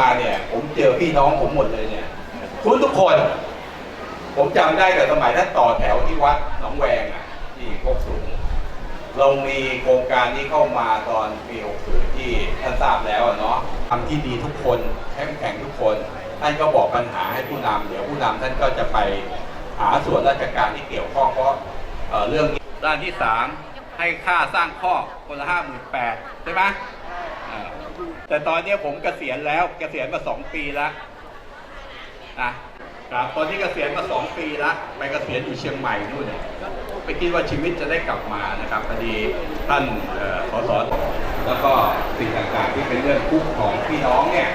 มาเนี่ยผมเจอพี่น้องผมหมดเลยเนี่ยทุกทุกคน ผมจำได้แต่สมัยท่านต่อแถวที่วัดหนองแวงอะที่โคกสูงเรามีโครงการนี้เข้ามาตอนปี60ที่ท่านทราบแล้วอะเนาะทำที่ดีทุกคนเข้มแข็งทุกคนท่านก็บอกปัญหาให้ผู้นำเดี๋ยวผู้นำท่านก็จะไปหาส่วนราชการที่เกี่ยวข้องเพราะเอ่อเรื่องด้านที่สามให้ค่าสร้างข้อคนละห้าหมื่นแปดใช่ไหม แต่ตอนนี้ผมเกษียณแล้วเกษียณมาสองปีแล้วนะครับตอนนี้เกษียณมาสองปีแล้วไปเกษียณอยู่เชียงใหม่นู่นเนี่ยไม่คิดว่าชีวิตจะได้กลับมานะครับพอดีท่านเอ่อสสแล้วก็สิ่งต่างๆที่เป็นเรื่องคุกของพี่น้องเนี่ย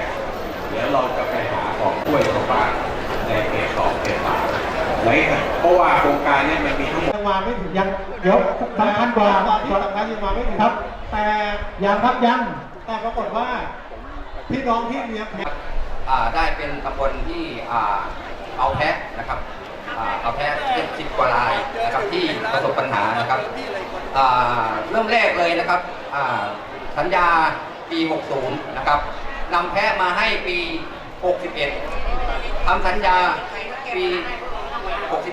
เดี๋ยวเราจะไปหาของช่วยชาวบ้านในเขตสองเขตสามไหนเพราะว่าโครงการเนี้มันมีทั้งหมดยังมาไม่ถึงยังเดี๋ยวสำคัญกว่าตอนที่สำคัญยังมาไม่ถึงครับ แต่ยังครับยัง แต่ปรากฏว่าพี่น้องที่เลี้ยงแพะอ่าได้เป็นตำบลที่อ่าเอาแพะนะครับอ่าเอาแพะเจ็ดสิบกว่ารายนะครับที่ประสบปัญหานะครับอ่าเริ่มแรกเลยนะครับอ่าสัญญาปี 60 นะครับนำแพะมาให้ปี 61ทำสัญญาปี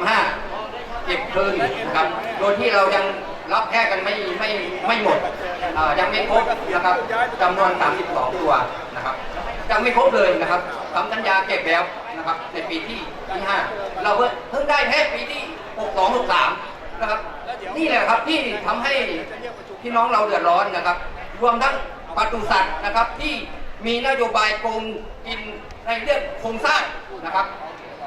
65 เก็บคืนนะครับ โดยที่เรายัง รับแพะกันไม่ไม่ไม่หมดยังไม่ครบนะครับจำนวน 32 ตัวนะครับยังไม่ครบเลยนะครับทำสัญญาเก็บแล้วนะครับในปีที่ที่ 5 เราเพิ่งได้แค่ปีที่ 62 63 นะครับ นี่แหละครับที่ทำให้พี่น้องเราเดือดร้อนนะครับ รวมทั้งปศุสัตว์นะครับที่มีนโยบายโกงกินในเรื่องโครงสร้างนะครับ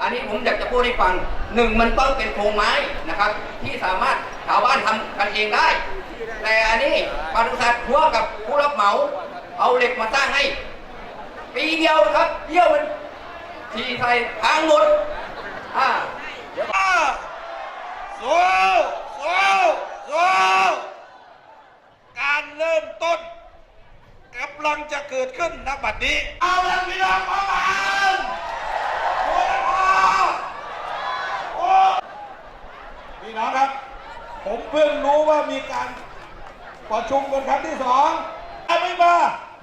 อันนี้ผมอยากจะพูดให้ฟังหนึ่งมันต้องเป็นโครงไม้นะครับ ที่สามารถชาวบ้านทำกันเองได้ แต่อันนี้ปศุสัตว์พัวกับผู้รับเหมา เอาเหล็กมาสร้างให้ ปีเดียวนะครับเยี่ยวมันทีไทยพังหมดอ่าสู้สู้สู้การเริ่มต้นกำลังจะเกิดขึ้นณบัดนี้ เอาละพี่น้องประมาณโอ้ยพ่อโอ้พี่น้องครับ ผมเพิ่ง รู้ว่ามีการประชุมกันครั้งที่สองถ้าไม่มา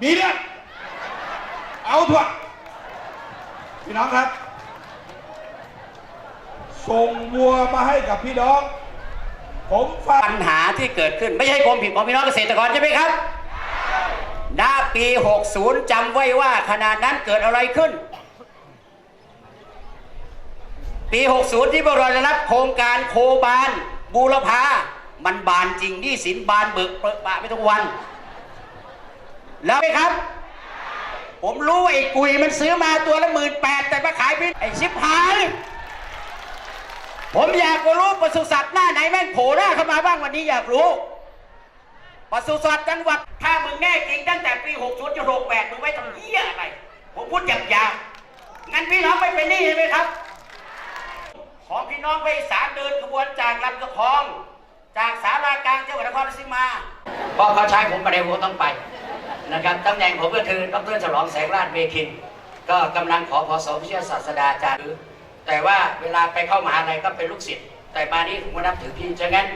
มีเรื่องเอาเถอะพี่น้องครับ ส่งวัวมาให้กับพี่น้อง ผมฝากปัญหาที่เกิดขึ้นไม่ใช่ความผิดของพี่น้องเกษตรกรใช่ไหมครับณปี 60 จำไว้ว่าขนาดนั้นเกิดอะไรขึ้น ปี 60 ที่พวกเราได้รับโครงการโคบานบูรพา มันบานจริงที่สินบานเบิกเปรอะปะไปทุกวัน แล้วไหมครับ ผมรู้ว่าไอ้กุยมันซื้อมาตัวละหมื่นแปดแต่มาขายพี่ไอ้ชิบหาย ผมอยากรู้ปศุสัตว์หน้าไหนแม่งโผล่หน้าเข้ามาบ้างวันนี้อยากรู้ปศุสัตว์จังหวัด ถ้ามึงแน่จริงตั้งแต่ปี60จน68มึงไม่ทำเหี้ยอะไร ผมพูดหยาบๆงั้นพี่น้องไม่เป็นหนี้ใช่ไหมครับ ของพี่น้องไปสารเดินขบวนจากลำตะคอง จากสารากลางจังหวัดนครราชสีมาเพราะเขาใช้ผมไปในหัวต้องไปนะครับตำแหน่งผมก็คือดรฉลองแสงราชเมคิน ก็กำลังขอพอสวิเชียศาสดาจารย์แต่ว่าเวลาไปเข้ามหาลัยก็เป็นลูกศิษย์แต่มานี้ผมก็นับถือพี่ฉะนั้น